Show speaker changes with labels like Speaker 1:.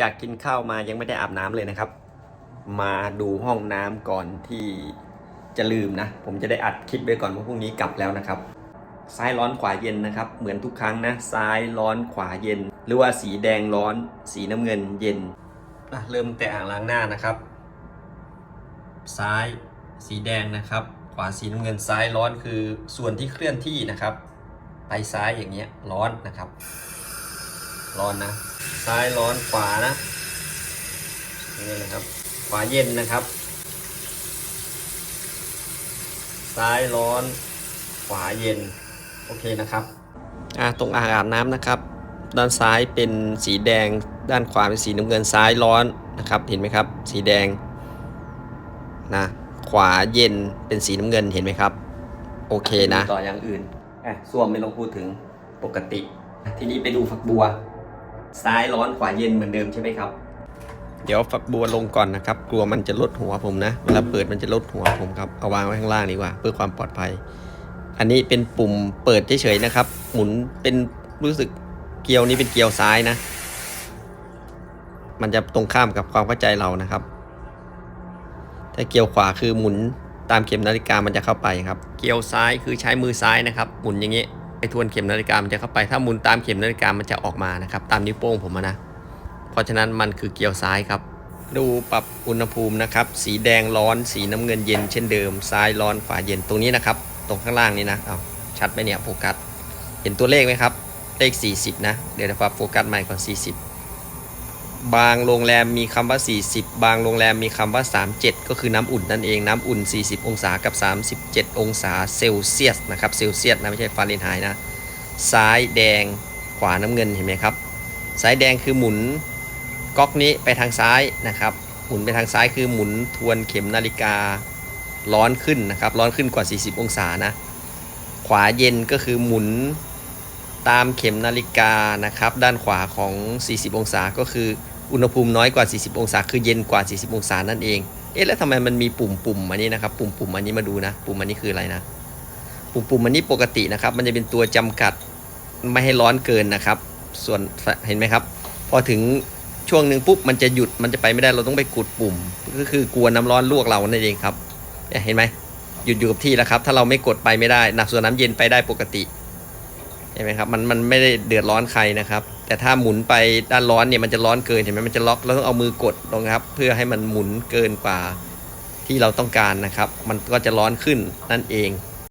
Speaker 1: จากกินข้าวมายังไม่ได้อาบน้ำเลยนะครับ มาดูห้องน้ำก่อนที่จะลืมนะ ผมจะได้อัดคลิปไว้ก่อนว่าพรุ่งนี้กลับแล้วนะครับ ซ้ายร้อนขวาเย็นนะครับ เหมือนทุกครั้งนะ ซ้ายร้อนขวาเย็น หรือว่าสีแดงร้อน สีน้ำเงินเย็นเริ่มแต่อ่างล้างหน้านะครับ ซ้ายสีแดงนะครับ ขวาสีน้ำเงินซ้ายร้อนคือส่วนที่เคลื่อนที่นะครับ ไปซ้ายอย่างเงี้ยร้อนนะครับ ร้อนนะ ซ้ายร้อนขวานะนี่นะครับ ขวาเย็นนะครับ ซ้ายร้อน ขวาเย็น โอเคนะครับ อ่าตรงอ่างอาบน้ำนะครับ ด้านซ้ายเป็นสีแดง ด้านขวาเป็นสีน้ำเงิน ซ้ายร้อนนะครับ เห็นไหมครับ สีแดง นะ ขวาเย็นเป็นสีน้ำเงิน เห็นไหมครับ โอเคนะ ต่ออย่างอื่นอะส้วมไม่ต้องพูดถึงปกติ ทีนี้ไปดูฝักบัว ซ้ายร้อนขวาเย็นเหมือนเดิมใช่ไหมครับ เดี๋ยวฝักบัวลงก่อนนะครับ กลัวมันจะลดหัวผมนะ เวลาเปิดมันจะลดหัวผมครับ เอาวางไว้ข้างล่างดีกว่า เพื่อความปลอดภัย อันนี้เป็นปุ่มเปิดเฉยๆนะครับ หมุนเป็นรู้สึกเกียวนี้เป็นเกียวซ้ายนะ มันจะตรงข้ามกับความเข้าใจเรานะครับ ถ้าเกียวขวาคือหมุนตามเข็มนาฬิกามันจะเข้าไปครับ เกียวซ้ายคือใช้มือซ้ายนะครับ หมุนอย่างนี้ ไปทวนเข็มนาฬิกามันจะเข้าไปถ้าหมุนตามเข็มนาฬิกามันจะออกมานะครับ ตามนิ้วโป้งผมนะ เพราะฉะนั้นมันคือเกลียวซ้ายครับ ดูปรับอุณหภูมินะครับ สีแดงร้อนสีน้ำเงินเย็นเช่นเดิม ซ้ายร้อนขวาเย็นตรงนี้นะครับ ตรงข้างล่างนี้นะเอาชัดไหมเนี่ยโฟกัสเห็นตัวเลขไหมครับ เลข 40 นะ เดี๋ยวจะปรับโฟกัสใหม่ก่อน 40 บางโรงแรมมีคำว่า 40 บางโรงแรมมีคำว่า 37 ก็คือน้ำอุ่นนั่นเอง น้ำอุ่น 40 องศากับ 37 องศาเซลเซียสนะครับ เซลเซียสนะไม่ใช่ฟาเรนไฮต์นะ ซ้ายแดง ขวาน้ำเงินเห็นไหมครับ สายแดงคือหมุนก๊อกนี้ไปทางซ้ายนะครับ หมุนไปทางซ้ายคือหมุนทวนเข็มนาฬิการ้อนขึ้นนะครับ ร้อนขึ้นกว่า 40 องศานะ ขวาเย็นก็คือหมุน ตามเข็มนาฬิกานะครับ ด้านขวาของ 40 องศาก็คืออุณหภูมิน้อยกว่า 40 องศา คือเย็นกว่า 40 องศานั่นเอง เอ๊ะแล้วทำไมมันมีปุ่มปุ่มอันนี้นะครับ ปุ่มปุ่มอันนี้มาดูนะ ปุ่มอันนี้คืออะไรนะ ปุ่มปุ่มอันนี้ปกตินะครับ มันจะเป็นตัวจำกัดไม่ให้ร้อนเกินนะครับ ส่วนเห็นไหมครับ พอถึงช่วงหนึ่งปุ๊บมันจะหยุดมันจะไปไม่ได้เราต้องไปกดปุ่ม ก็คือกลัวน้ำร้อนลวกเรานั่นเองครับเนี่ยเห็นไหมหยุดอยู่กับที่แล้วครับ ถ้าเราไม่กดไปไม่ได้หนักส่วนน้ำเย็นไปได้ปกติ เห็นไหมครับมันมันไม่ได้เดือดร้อนใครนะครับ แต่ถ้าหมุนไปด้านร้อนเนี่ยมันจะร้อนเกินเห็นไหมมันจะล็อกเราต้องเอามือกดลงครับ เพื่อให้มันหมุนเกินกว่าที่เราต้องการนะครับ มันก็จะร้อนขึ้นนั่นเอง